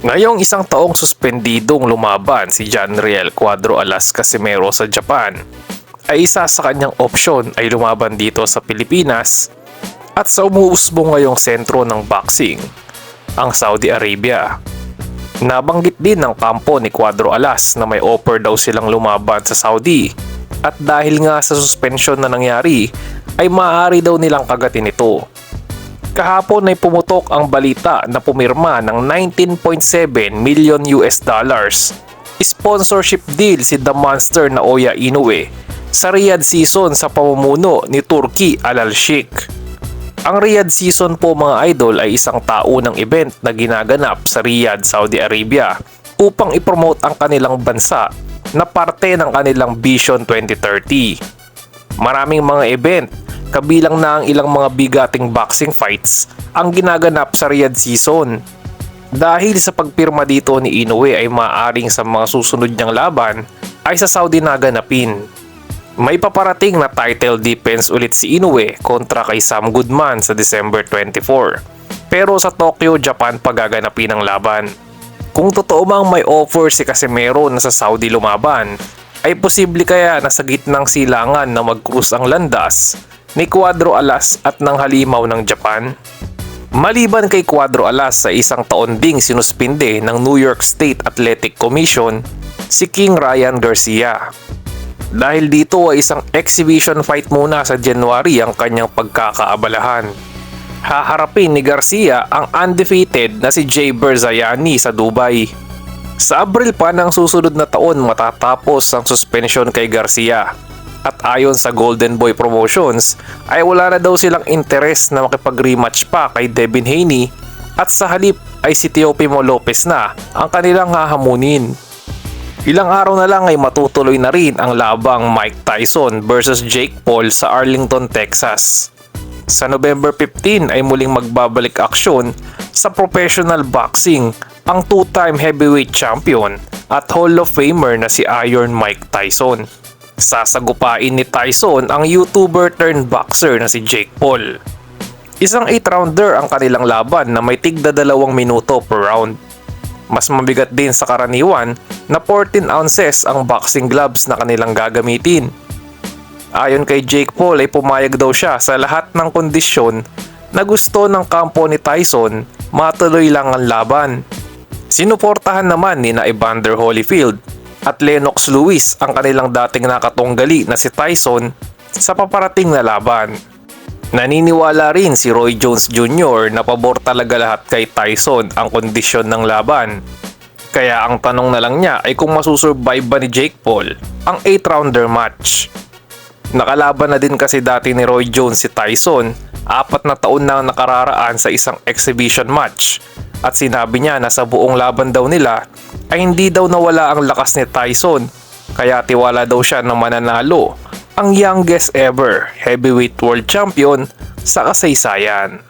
Ngayong isang taong suspendidong lumaban si John Riel Cuadro Alas Casimero sa Japan, ay isa sa kanyang opsyon ay lumaban dito sa Pilipinas at sa umuusbong ngayong sentro ng boxing, ang Saudi Arabia. Nabanggit din ng kampo ni Cuadro Alas na may offer daw silang lumaban sa Saudi at dahil nga sa suspension na nangyari ay maaari daw nilang kagatin ito. Kahapon ay pumutok ang balita na pumirma ng 19.7 million US dollars sponsorship deal si The Monster na Oya Inoue sa Riyadh season sa pamumuno ni Turki Al Sheikh. Ang Riyadh season po mga idol ay isang taunang event na ginaganap sa Riyadh, Saudi Arabia upang ipromote ang kanilang bansa na parte ng kanilang Vision 2030. Maraming mga event kabilang na ang ilang mga bigating boxing fights ang ginaganap sa Riyadh season. Dahil sa pagpirma dito ni Inoue ay maaaring sa mga susunod niyang laban ay sa Saudi naganapin. May paparating na title defense ulit si Inoue kontra kay Sam Goodman sa December 24. Pero sa Tokyo, Japan pagaganapin ang laban. Kung totoo mang may offer si Casemiro na sa Saudi lumaban, ay posible kaya na sa gitnang silangan na mag-cruise ang landas ni Cuadro Alas at ng halimaw ng Japan? Maliban kay Cuadro Alas sa isang taon ding sinuspinde ng New York State Athletic Commission, si King Ryan Garcia. Dahil dito ay isang exhibition fight muna sa January ang kanyang pagkakaabalahan. Haharapin ni Garcia ang undefeated na si Jay Berzayani sa Dubai. Sa Abril pa ng susunod na taon matatapos ang suspension kay Garcia. At ayon sa Golden Boy Promotions ay wala na daw silang interes na makipag-rematch pa kay Devin Haney at sa halip ay si Teofimo Lopez na ang kanilang hahamunin. Ilang araw na lang ay matutuloy na rin ang labang Mike Tyson versus Jake Paul sa Arlington, Texas. Sa November 15 ay muling magbabalik aksyon sa professional boxing ang two-time heavyweight champion at Hall of Famer na si Iron Mike Tyson. Sasagupain ni Tyson ang YouTuber turned boxer na si Jake Paul. Isang 8-rounder ang kanilang laban na may tigda dalawang minuto per round. Mas mabigat din sa karaniwan na 14 ounces ang boxing gloves na kanilang gagamitin. Ayon kay Jake Paul ay pumayag daw siya sa lahat ng kondisyon na gusto ng kampo ni Tyson matuloy lang ang laban. Sinuportahan naman ni na Evander Holyfield at Lennox Lewis ang kanilang dating nakatunggali na si Tyson sa paparating na laban. Naniniwala rin si Roy Jones Jr. na pabor talaga lahat kay Tyson ang kondisyon ng laban. Kaya ang tanong na lang niya ay kung masusurvive ba ni Jake Paul ang 8-rounder match. Nakalaban na din kasi dati ni Roy Jones si Tyson apat na taon na nakararaan sa isang exhibition match at sinabi niya na sa buong laban daw nila ay hindi daw nawala ang lakas ni Tyson kaya tiwala daw siya na mananalo ang youngest ever heavyweight world champion sa kasaysayan.